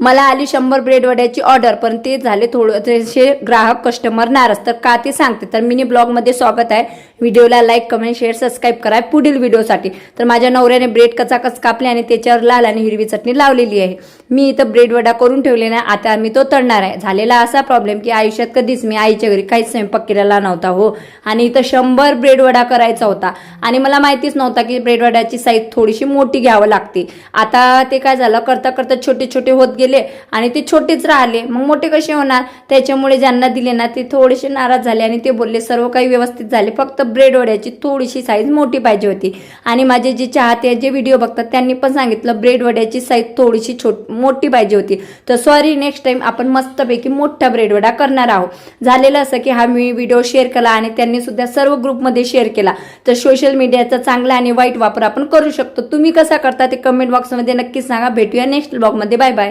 मला आली शंभर ब्रेड वड्याची ऑर्डर पण ते झाले थोडेसे ग्राहक कस्टमर नाराज. तर का ते सांगते. तर मिनी ब्लॉगमध्ये स्वागत आहे. व्हिडिओला लाईक कमेंट शेअर सबस्क्राईब करा पुढील व्हिडिओसाठी तर माझ्या नवऱ्याने ब्रेड कचाकच कापले आणि त्याच्यावर लाल आणि हिरवी चटणी लावलेली आहे. मी इथं ब्रेड वडा करून ठेवले नाही. आता मी तो तळणार आहे. झालेला असा प्रॉब्लेम की आयुष्यात कधीच मी आईच्या घरी काहीच स्वयंपाक केलेला नव्हता हो. आणि इथं शंभर ब्रेड वडा करायचा होता. आणि मला माहितीच नव्हता की ब्रेड वड्याची साईज थोडीशी मोठी घ्यावं लागते. आता ते काय झालं? करता करता छोटे छोटे होत गेले आणि ते छोटेच राहिले. मग मोठे कसे होणार? त्याच्यामुळे ज्यांना दिले ना ते थोडेसे नाराज झाले आणि ते बोलले सर्व काही व्यवस्थित झाले. फक्त ब्रेड वड्याची थोडीशी साईज मोठी पाहिजे होती. आणि माझे जे चाहते जे व्हिडिओ बघतात त्यांनी पण सांगितलं ब्रेड वड्याची साईज थोडीशी छोट मोठी पाहिजे होती. तर सॉरी नेक्स्ट टाइम आपण मस्तपैकी मोठा ब्रेड वडा करणार आहोत. झालेलं असं की हा मी व्हिडिओ शेअर केला आणि त्यांनी सुद्धा सर्व ग्रुपमध्ये शेअर केला. तर सोशल मीडियाचा चांगला आणि वाईट वापर आपण करू शकतो. तुम्ही कसा करता ते कमेंट बॉक्समध्ये नक्कीच सांगा. भेटूया नेक्स्ट ब्लॉगमध्ये बाय बाय